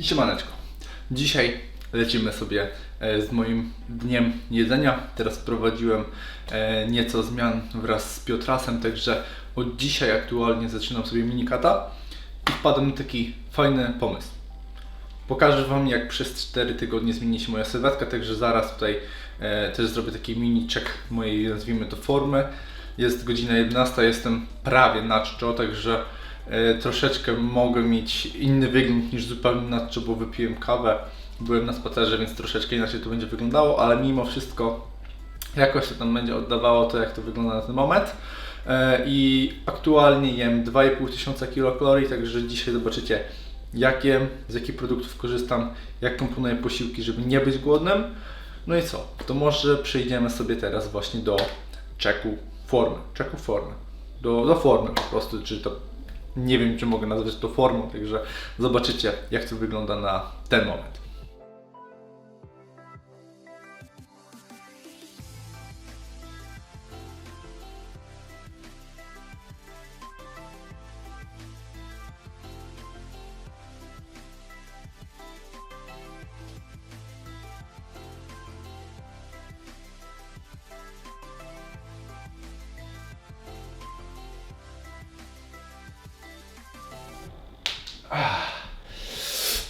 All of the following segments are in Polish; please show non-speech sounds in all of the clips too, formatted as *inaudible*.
Siemaneczko. Dzisiaj lecimy sobie e, z moim dniem jedzenia. Teraz wprowadziłem e, nieco zmian wraz z Piotrasem, także od dzisiaj aktualnie zaczynam sobie minikata i wpadłem na taki fajny pomysł. Pokażę Wam, jak przez 4 tygodnie zmieni się moja sylwetka, także zaraz tutaj e, też zrobię taki mini check mojej, nazwijmy to, formy. Jest godzina 11, jestem prawie na czczo, także troszeczkę mogę mieć inny wygląd niż zupełnie na bo wypiłem kawę, byłem na spacerze, więc troszeczkę inaczej to będzie wyglądało, ale mimo wszystko jakoś się tam będzie oddawało to, jak to wygląda na ten moment. E, I aktualnie jem 2,5 tysiąca kilokalorii, także dzisiaj zobaczycie jak jem, z jakich produktów korzystam, jak komponuję posiłki, żeby nie być głodnym. No i co? To może przejdziemy sobie teraz właśnie do czeku formy. Czeku formy. Do, do formy po prostu, czy to nie wiem, czy mogę nazwać to formą, także zobaczycie, jak to wygląda na ten moment.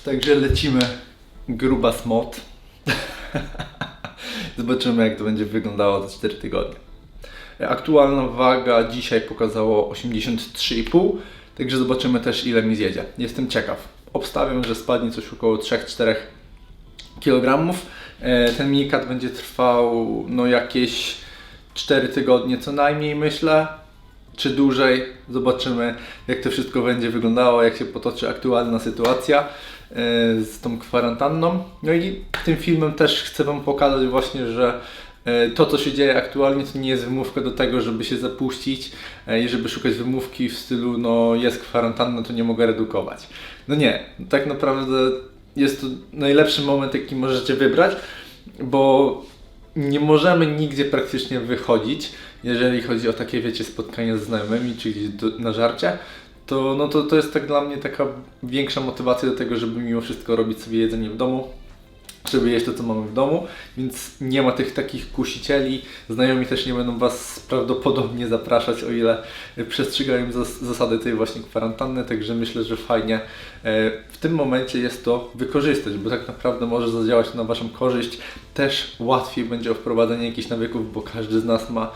Także lecimy gruba smot. *laughs* Zobaczymy jak to będzie wyglądało za 4 tygodnie. Aktualna waga dzisiaj pokazało 83,5, także zobaczymy też ile mi zjedzie. Jestem ciekaw. Obstawiam, że spadnie coś około 3-4 kg. E, Ten minikat będzie trwał no jakieś 4 tygodnie co najmniej myślę czy dłużej. Zobaczymy, jak to wszystko będzie wyglądało, jak się potoczy aktualna sytuacja z tą kwarantanną. No i tym filmem też chcę Wam pokazać właśnie, że e, to, co się dzieje aktualnie, to nie jest wymówka do tego, żeby się zapuścić e, i żeby szukać wymówki w stylu, no jest kwarantanna, to nie mogę redukować. No nie, tak naprawdę jest to najlepszy moment, jaki możecie wybrać, bo nie możemy nigdzie praktycznie wychodzić, jeżeli chodzi o takie, wiecie, spotkania ze znajomymi, czy gdzieś do, na żarcie, to, no to, to jest tak dla mnie taka większa motywacja do tego, żeby mimo wszystko robić sobie jedzenie w domu, żeby jeść to, co mamy w domu, więc nie ma tych takich kusicieli. Znajomi też nie będą Was prawdopodobnie zapraszać, o ile przestrzegają zas zasady tej właśnie kwarantanny, także myślę, że fajnie e, w tym momencie jest to wykorzystać, bo tak naprawdę może zadziałać na Waszą korzyść. Też łatwiej będzie o wprowadzenie jakichś nawyków, bo każdy z nas ma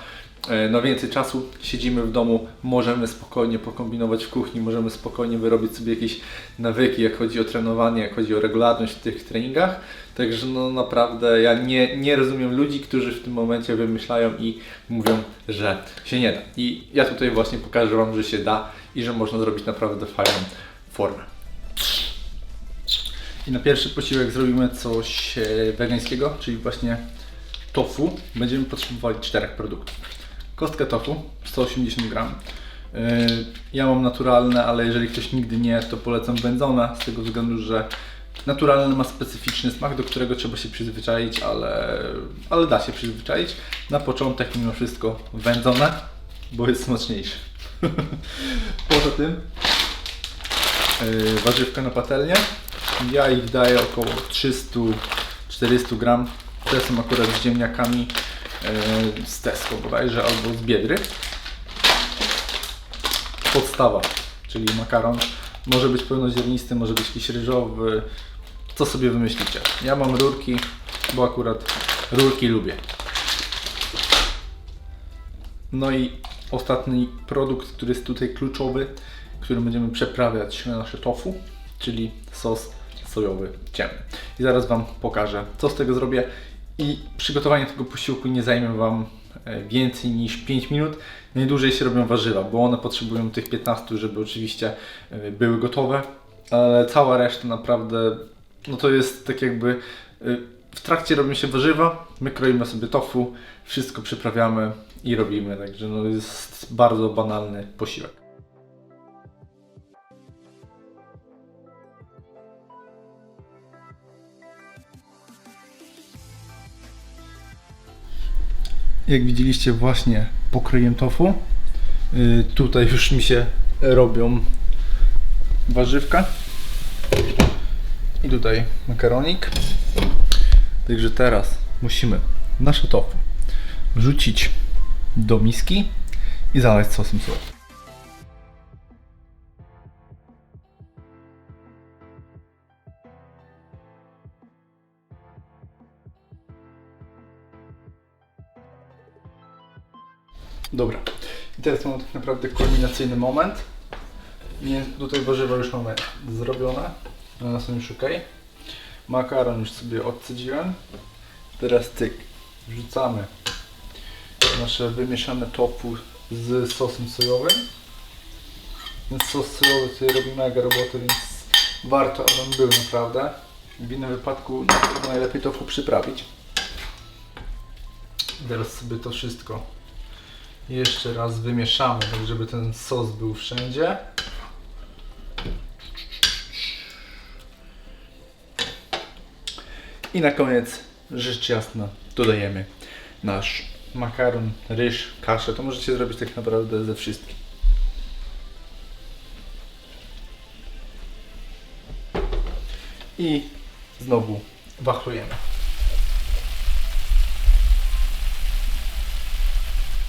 e, no więcej czasu, siedzimy w domu, możemy spokojnie pokombinować w kuchni, możemy spokojnie wyrobić sobie jakieś nawyki, jak chodzi o trenowanie, jak chodzi o regularność w tych treningach. Także no naprawdę ja nie, nie rozumiem ludzi, którzy w tym momencie wymyślają i mówią, że się nie da. I ja tutaj właśnie pokażę Wam, że się da i że można zrobić naprawdę fajną formę. I na pierwszy posiłek zrobimy coś e, wegańskiego, czyli właśnie tofu. Będziemy potrzebowali czterech produktów. Kostka tofu 180 gram. Yy, Ja mam naturalne, ale jeżeli ktoś nigdy nie, to polecam wędzone, z tego względu, że naturalny ma specyficzny smak, do którego trzeba się przyzwyczaić, ale, ale da się przyzwyczaić. Na początek mimo wszystko wędzone, bo jest smaczniejszy. *laughs* Poza tym yy, warzywka na patelnię. Ja ich daję około 300-400 gram. Te są akurat z ziemniakami z Tesco bodajże albo z Biedry podstawa, czyli makaron. Może być pełnoziarnisty, może być jakiś ryżowy, co sobie wymyślicie. Ja mam rurki, bo akurat rurki lubię. No i ostatni produkt, który jest tutaj kluczowy, którym będziemy przeprawiać nasze tofu, czyli sos sojowy ciemny. I zaraz Wam pokażę, co z tego zrobię. I przygotowanie tego posiłku nie zajmie Wam e, więcej niż 5 minut. Najdłużej się robią warzywa, bo one potrzebują tych 15, żeby oczywiście e, były gotowe. Ale cała reszta naprawdę, no to jest tak jakby e, w trakcie robią się warzywa, my kroimy sobie tofu, wszystko przyprawiamy i robimy, także no jest bardzo banalny posiłek. Jak widzieliście właśnie pokrojem tofu. Y, Tutaj już mi się robią warzywka. I tutaj makaronik. Także teraz musimy nasze tofu wrzucić do miski i zalać sosem sojowym. I teraz mamy tak naprawdę kulminacyjny moment. Nie, tutaj warzywa już mamy zrobione. One są już ok. Makaron już sobie odcedziłem. Teraz cyk. Wrzucamy nasze wymieszane tofu z sosem sojowym. Ten sos sojowy tutaj robi mega robotę, więc warto, aby on był naprawdę. W innym wypadku najlepiej tofu przyprawić. Teraz sobie to wszystko jeszcze raz wymieszamy, tak żeby ten sos był wszędzie. I na koniec, rzecz jasna, dodajemy nasz makaron, ryż, kaszę. To możecie zrobić tak naprawdę ze wszystkim. I znowu wachlujemy.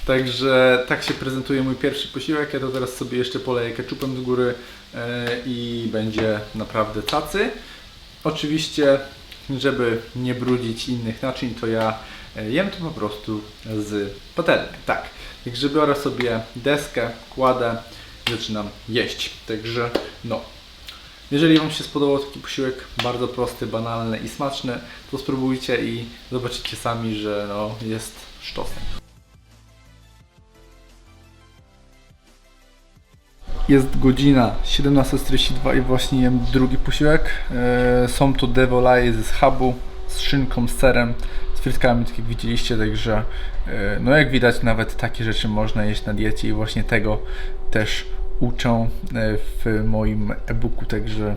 Także tak się prezentuje mój pierwszy posiłek. Ja to teraz sobie jeszcze poleję ketchupem z góry e, i będzie naprawdę tacy. Oczywiście, żeby nie brudzić innych naczyń, to ja e, jem to po prostu z patelni. Tak. Także biorę sobie deskę, kładę zaczynam jeść. Także no. Jeżeli Wam się spodobał taki posiłek, bardzo prosty, banalny i smaczny, to spróbujcie i zobaczycie sami, że no, jest sztosem. Jest godzina 17.42 i właśnie jem drugi posiłek. E, Są to devolaje z schabu, z szynką, z serem, z frytkami, tak jak widzieliście, także e, no jak widać nawet takie rzeczy można jeść na diecie i właśnie tego też uczę e, w moim e-booku, także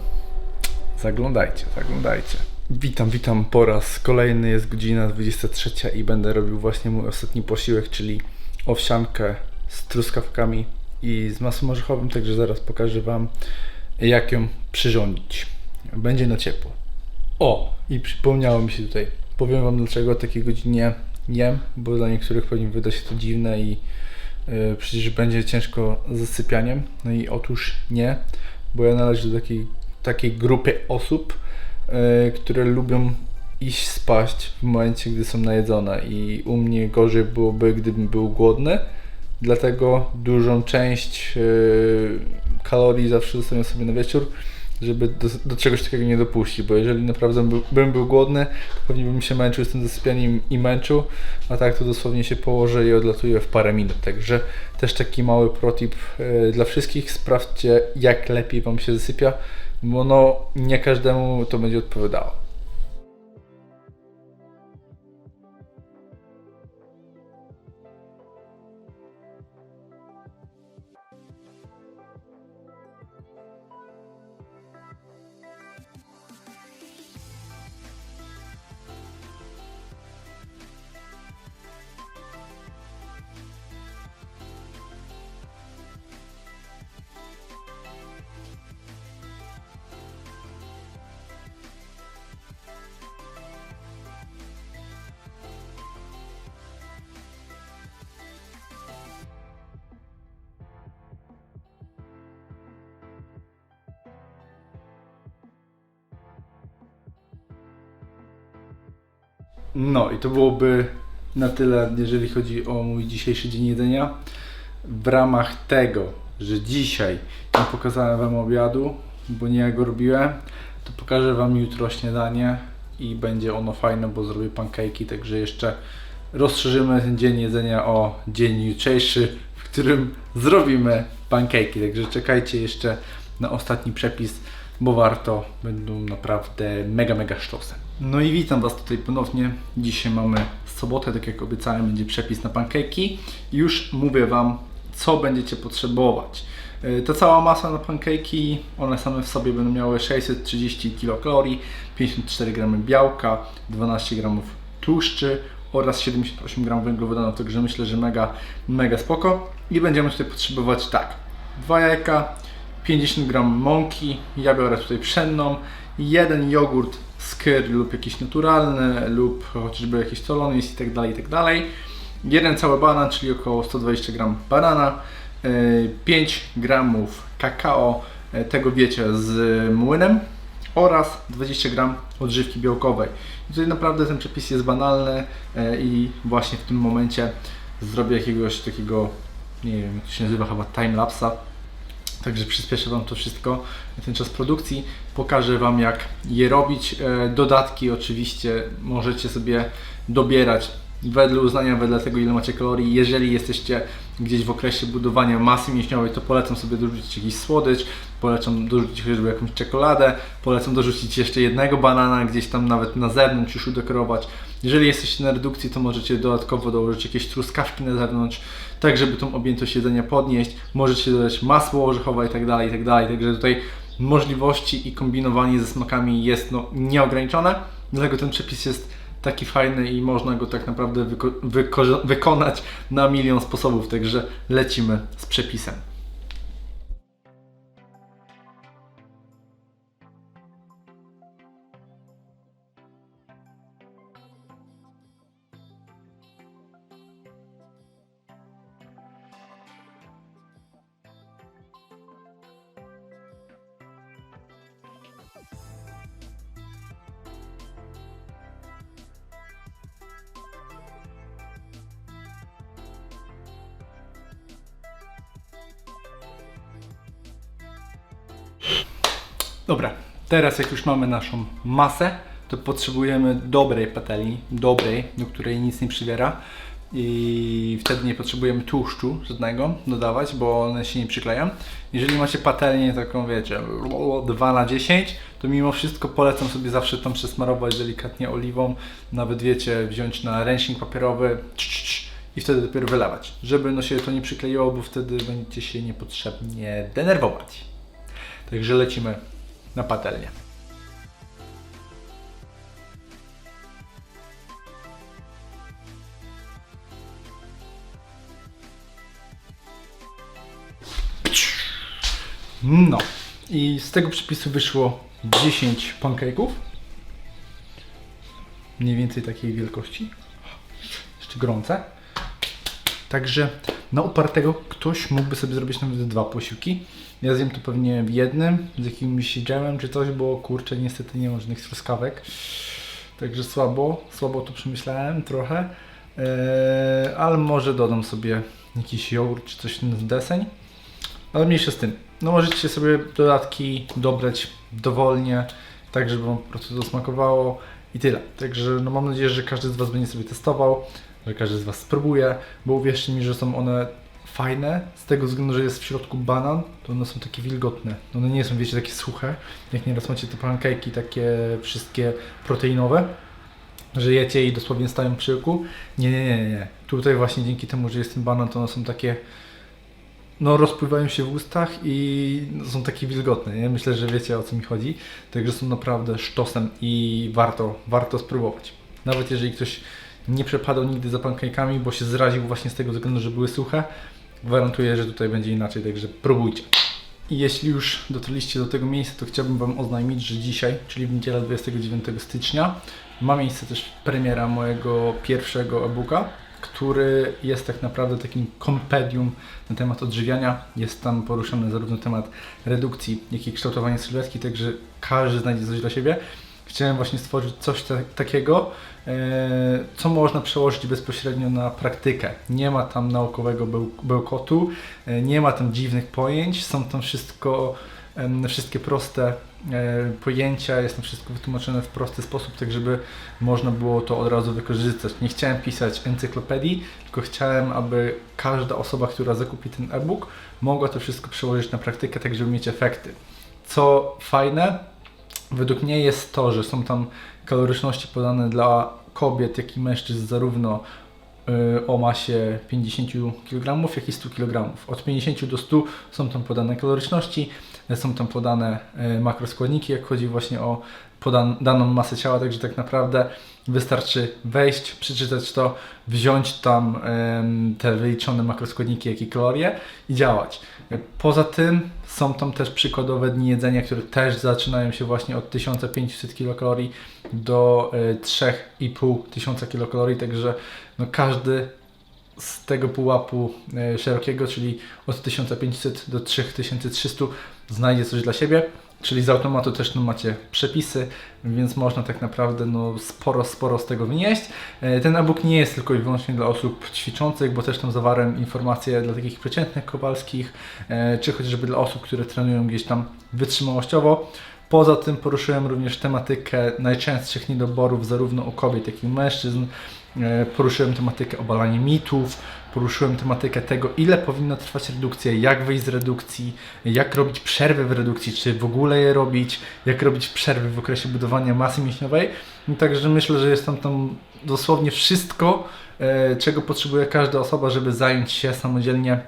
zaglądajcie, zaglądajcie. Witam, witam po raz kolejny, jest godzina 23 i będę robił właśnie mój ostatni posiłek, czyli owsiankę z truskawkami i z masłem orzechowym, także zaraz pokażę Wam jak ją przyrządzić. Będzie na ciepło. O! I przypomniało mi się tutaj. Powiem Wam dlaczego o takiej godzinie jem, bo dla niektórych pewnie wyda się to dziwne i yy, przecież będzie ciężko z zasypianiem. No i otóż nie, bo ja należę do takiej, takiej grupy osób, yy, które lubią iść spaść w momencie, gdy są najedzone i u mnie gorzej byłoby, gdybym był głodny. Dlatego dużą część yy, kalorii zawsze zostawiam sobie na wieczór, żeby do, do czegoś takiego nie dopuścić, bo jeżeli naprawdę był, bym był głodny, to pewnie bym się męczył z tym zasypianiem i męczył, a tak to dosłownie się położę i odlatuję w parę minut. Także też taki mały protip yy, dla wszystkich, sprawdźcie jak lepiej Wam się zasypia, bo no nie każdemu to będzie odpowiadało. No i to byłoby na tyle, jeżeli chodzi o mój dzisiejszy dzień jedzenia. W ramach tego, że dzisiaj nie pokazałem Wam obiadu, bo nie ja go robiłem, to pokażę Wam jutro śniadanie i będzie ono fajne, bo zrobię pancake'i, także jeszcze rozszerzymy ten dzień jedzenia o dzień jutrzejszy, w którym zrobimy pancake'i, także czekajcie jeszcze na ostatni przepis, bo warto, będą naprawdę mega, mega sztosem. No i witam Was tutaj ponownie. Dzisiaj mamy sobotę, tak jak obiecałem, będzie przepis na pancake'i. Już mówię Wam, co będziecie potrzebować. Yy, Ta cała masa na pancake'i, one same w sobie będą miały 630 kilokalorii, 54 g białka, 12 g tłuszczy oraz 78 g węglowodanów, także myślę, że mega, mega spoko. I będziemy tutaj potrzebować tak, dwa jajka, 50 gram mąki, ja biorę tutaj pszenną, jeden jogurt skyr lub jakiś naturalny lub chociażby jakiś solony i tak dalej, i tak dalej. Jeden cały banan, czyli około 120 gram banana, y, 5 gramów kakao, y, tego wiecie, z młynem oraz 20 gram odżywki białkowej. I tutaj naprawdę ten przepis jest banalny y, i właśnie w tym momencie zrobię jakiegoś takiego, nie wiem jak to się nazywa, chyba timelapsa, Także przyspieszę Wam to wszystko, ten czas produkcji. Pokażę Wam jak je robić. E, Dodatki oczywiście możecie sobie dobierać wedle uznania, wedle tego ile macie kalorii. Jeżeli jesteście gdzieś w okresie budowania masy mięśniowej, to polecam sobie dorzucić jakiś słodycz, polecam dorzucić chociażby jakąś czekoladę, polecam dorzucić jeszcze jednego banana gdzieś tam nawet na zewnątrz już udekorować. Jeżeli jesteście na redukcji, to możecie dodatkowo dołożyć jakieś truskawki na zewnątrz, tak żeby tą objętość jedzenia podnieść. Możecie dodać masło orzechowe i tak dalej, i tak dalej. Także tutaj możliwości i kombinowanie ze smakami jest no, nieograniczone. Dlatego ten przepis jest taki fajny i można go tak naprawdę wyko- wyko- wykonać na milion sposobów. Także lecimy z przepisem. Dobra, teraz jak już mamy naszą masę, to potrzebujemy dobrej patelni, dobrej, do której nic nie przywiera i wtedy nie potrzebujemy tłuszczu żadnego dodawać, bo one się nie przykleją. Jeżeli macie patelnię taką, wiecie, 2 na 10, to mimo wszystko polecam sobie zawsze tam przesmarować delikatnie oliwą, nawet wiecie, wziąć na ręcznik papierowy i wtedy dopiero wylewać, żeby no się to nie przykleiło, bo wtedy będziecie się niepotrzebnie denerwować. Także lecimy na patelnię. No i z tego przepisu wyszło 10 pancake'ów. Mniej więcej takiej wielkości. Jeszcze gorące. Także na upartego ktoś mógłby sobie zrobić nawet dwa posiłki. Ja zjem to pewnie w jednym, z jakimś dżemem czy coś, bo kurczę, niestety nie ma żadnych truskawek. Także słabo, słabo to przemyślałem trochę. Eee, ale może dodam sobie jakiś jogurt czy coś na deseń. Ale mniejsze z tym. No możecie sobie dodatki dobrać dowolnie, tak żeby Wam po prostu to smakowało i tyle. Także no mam nadzieję, że każdy z Was będzie sobie testował, że każdy z Was spróbuje, bo uwierzcie mi, że są one fajne z tego względu, że jest w środku banan, to one są takie wilgotne. One nie są, wiecie, takie suche, jak nieraz macie te pancake'i takie wszystkie proteinowe, że jecie i dosłownie stają przy łyku. Nie, nie, nie, nie. Tutaj właśnie dzięki temu, że jest ten banan, to one są takie no rozpływają się w ustach i są takie wilgotne, nie? Myślę, że wiecie o co mi chodzi. Także są naprawdę sztosem i warto, warto spróbować. Nawet jeżeli ktoś nie przepadał nigdy za pancake'ami, bo się zraził właśnie z tego względu, że były suche, gwarantuję, że tutaj będzie inaczej, także próbujcie. I jeśli już dotarliście do tego miejsca, to chciałbym Wam oznajmić, że dzisiaj, czyli w niedzielę 29 stycznia, ma miejsce też premiera mojego pierwszego e-booka, który jest tak naprawdę takim kompedium na temat odżywiania. Jest tam poruszony zarówno temat redukcji, jak i kształtowania sylwetki, także każdy znajdzie coś dla siebie. Chciałem właśnie stworzyć coś ta- takiego, e, co można przełożyć bezpośrednio na praktykę. Nie ma tam naukowego beł- bełkotu, e, nie ma tam dziwnych pojęć, są tam wszystko, em, wszystkie proste e, pojęcia, jest tam wszystko wytłumaczone w prosty sposób, tak żeby można było to od razu wykorzystać. Nie chciałem pisać encyklopedii, tylko chciałem, aby każda osoba, która zakupi ten e-book, mogła to wszystko przełożyć na praktykę, tak żeby mieć efekty. Co fajne, według mnie jest to, że są tam kaloryczności podane dla kobiet, jak i mężczyzn zarówno y, o masie 50 kg, jak i 100 kg. Od 50 do 100 są tam podane kaloryczności, są tam podane e, makroskładniki, jak chodzi właśnie o podan- daną masę ciała, także tak naprawdę wystarczy wejść, przeczytać to, wziąć tam te wyliczone makroskładniki, jak i kalorie i działać. E, Poza tym są tam też przykładowe dni jedzenia, które też zaczynają się właśnie od 1500 kilokalorii do e, 3,5 tysiąca kilokalorii, także no każdy z tego pułapu e, szerokiego, czyli od 1500 do 3300 znajdzie coś dla siebie, czyli z automatu też no, macie przepisy, więc można tak naprawdę no, sporo, sporo z tego wynieść. E, Ten e-book nie jest tylko i wyłącznie dla osób ćwiczących, bo też tam zawarłem informacje dla takich przeciętnych kowalskich, e, czy chociażby dla osób, które trenują gdzieś tam wytrzymałościowo. Poza tym poruszyłem również tematykę najczęstszych niedoborów zarówno u kobiet, jak i u mężczyzn. E, Poruszyłem tematykę obalania mitów, poruszyłem tematykę tego, ile powinna trwać redukcja, jak wyjść z redukcji, jak robić przerwy w redukcji, czy w ogóle je robić, jak robić przerwy w okresie budowania masy mięśniowej. No, Także myślę, że jest tam, tam dosłownie wszystko, e, czego potrzebuje każda osoba, żeby zająć się samodzielnie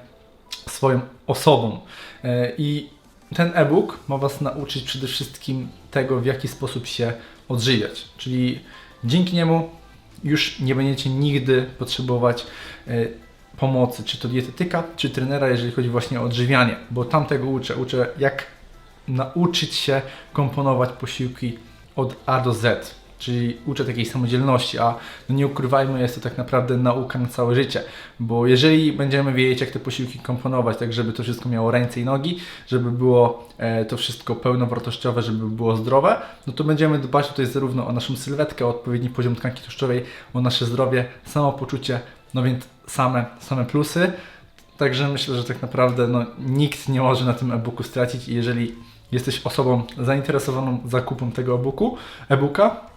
swoją osobą. E, I ten e-book ma Was nauczyć przede wszystkim tego, w jaki sposób się odżywiać. Czyli dzięki niemu już nie będziecie nigdy potrzebować e, pomocy, czy to dietetyka, czy trenera, jeżeli chodzi właśnie o odżywianie, bo tam tego uczę. Uczę, jak nauczyć się komponować posiłki od A do Z. Czyli uczę takiej samodzielności, a no nie ukrywajmy, jest to tak naprawdę nauka na całe życie. Bo jeżeli będziemy wiedzieć, jak te posiłki komponować, tak żeby to wszystko miało ręce i nogi, żeby było e, to wszystko pełnowartościowe, żeby było zdrowe, no to będziemy dbać tutaj zarówno o naszą sylwetkę, o odpowiedni poziom tkanki tłuszczowej, o nasze zdrowie, samopoczucie, no więc same, same plusy. Także myślę, że tak naprawdę no, nikt nie może na tym e-booku stracić i jeżeli jesteś osobą zainteresowaną zakupem tego e-booku, e-booka,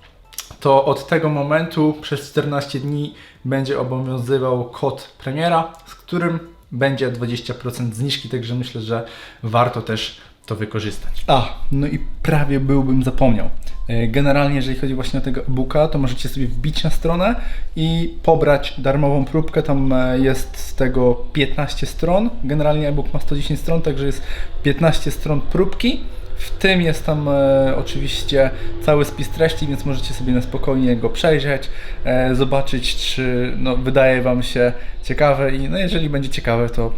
to od tego momentu przez 14 dni będzie obowiązywał kod premiera, z którym będzie 20% zniżki, także myślę, że warto też to wykorzystać. A, no i prawie byłbym zapomniał. E, Generalnie, jeżeli chodzi właśnie o tego e-booka, to możecie sobie wbić na stronę i pobrać darmową próbkę. Tam e, jest z tego 15 stron. Generalnie e-book ma 110 stron, także jest 15 stron próbki. W tym jest tam e, oczywiście cały spis treści, więc możecie sobie na spokojnie go przejrzeć, e, zobaczyć, czy no, wydaje Wam się ciekawe i no, jeżeli będzie ciekawe, to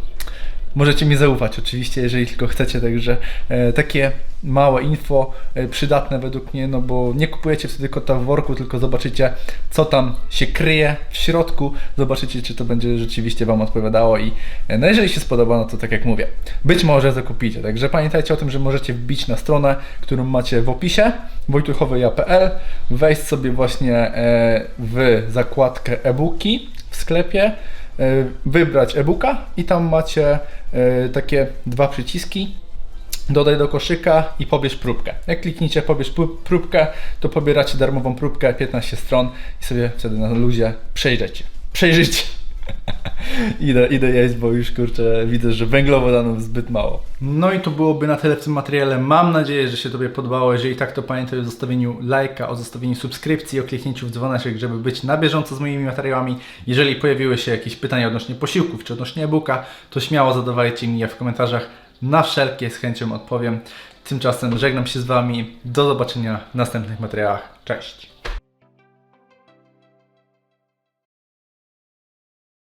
Możecie mi zaufać oczywiście, jeżeli tylko chcecie, także e, takie małe info, e, przydatne według mnie, no bo nie kupujecie wtedy kota w worku, tylko zobaczycie, co tam się kryje w środku, zobaczycie, czy to będzie rzeczywiście Wam odpowiadało i e, no jeżeli się spodoba, no to tak jak mówię, być może zakupicie, także pamiętajcie o tym, że możecie wbić na stronę, którą macie w opisie, wojtuchowyja.pl, wejść sobie właśnie w zakładkę e-booki w sklepie, wybrać e-booka i tam macie e, takie dwa przyciski. Dodaj do koszyka i pobierz próbkę. Jak klikniecie pobierz pró- próbkę, to pobieracie darmową próbkę 15 stron i sobie wtedy na luzie przejrzycie. Przejrzycie. *laughs* idę, idę jeść, bo już kurczę widzę, że węglowodanów zbyt mało. No i to byłoby na tyle w tym materiale. Mam nadzieję, że się Tobie podobało. Jeżeli tak, to pamiętaj o zostawieniu lajka, o zostawieniu subskrypcji, o kliknięciu w dzwoneczek, żeby być na bieżąco z moimi materiałami. Jeżeli pojawiły się jakieś pytania odnośnie posiłków czy odnośnie e-booka, to śmiało zadawajcie mi je w komentarzach. Na wszelkie z chęcią odpowiem. Tymczasem żegnam się z Wami. Do zobaczenia w następnych materiałach. Cześć!